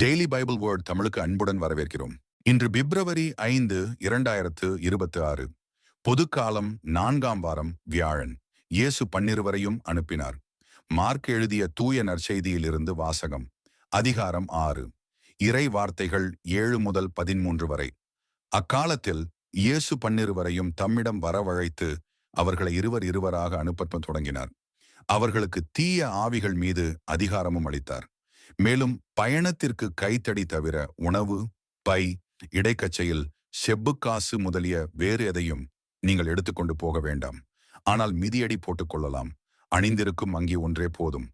Daily Bible word தமிழுக்கு அன்புடன் வரவேற்கிறோம். இன்று பிப்ரவரி ஐந்து இரண்டாயிரத்து இருபத்தி ஆறு பொதுக்காலம் நான்காம் வாரம் வியாழன். இயேசு பன்னிருவரையும் அனுப்பினார். மார்க் எழுதிய தூய நற்செய்தியிலிருந்து வாசகம் அதிகாரம் ஆறு. இறை வார்த்தைகள் ஏழு முதல் பதிமூன்று வரை. அக்காலத்தில் இயேசு பன்னிருவரையும் தம்மிடம் வரவழைத்து அவர்களை இருவர் இருவராக அனுப்பத் தொடங்கினார். அவர்களுக்கு தீய ஆவிகள் மீது அதிகாரமும் அளித்தார். மேலும் பயணத்திற்கு கைத்தடி தவிர உணவு பை இடைக்கச்சையில் செப்பு காசு முதலிய வேறு எதையும் நீங்கள் எடுத்துக்கொண்டு போக வேண்டாம். ஆனால் மிதியடி போட்டுக் கொள்ளலாம். அணிந்திருக்கும் அங்கே ஒன்றே போதும்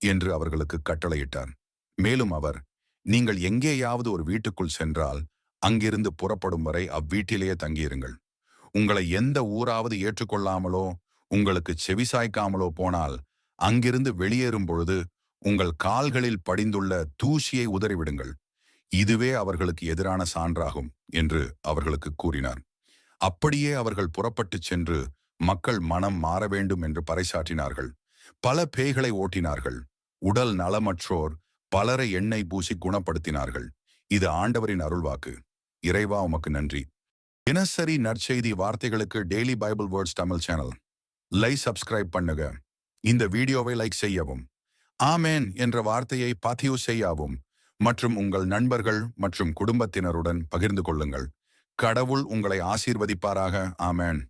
என்று அவர்களுக்கு கட்டளையிட்டார். மேலும் அவர் நீங்கள் எங்கேயாவது ஒரு வீட்டுக்குள் சென்றால் அங்கிருந்து புறப்படும் வரை அவ்வீட்டிலேயே தங்கியிருங்கள். உங்களை எந்த ஊராவது ஏற்றுக்கொள்ளாமலோ உங்களுக்கு செவிசாய்க்காமலோ போனால் அங்கிருந்து வெளியேறும் பொழுது உங்கள் கால்களில் படிந்துள்ள தூசியை உதறிவிடுங்கள். இதுவே அவர்களுக்கு எதிரான சான்றாகும் என்று அவர்களுக்கு கூறினார். அப்படியே அவர்கள் புறப்பட்டுச் சென்று மக்கள் மனம் மாற வேண்டும் என்று பறைசாற்றினார்கள். பல பேய்களை ஓட்டினார்கள். உடல் நலமற்றோர் பலரை எண்ணெய் பூசி குணப்படுத்தினார்கள். இது ஆண்டவரின் அருள்வாக்கு. இறைவா உமக்கு நன்றி. தினசரி நற்செய்தி வார்த்தைகளுக்கு daily Bible words Tamil channel. லை சப்ஸ்கிரைப் பண்ணுங்க. இந்த வீடியோவை லைக் செய்யவும். ஆமேன் என்ற வார்த்தையை பதிவு செய்யவும் மற்றும் உங்கள் நண்பர்கள் மற்றும் குடும்பத்தினருடன் பகிர்ந்து கொள்ளுங்கள். கடவுள் உங்களை ஆசீர்வதிப்பாராக. ஆமேன்.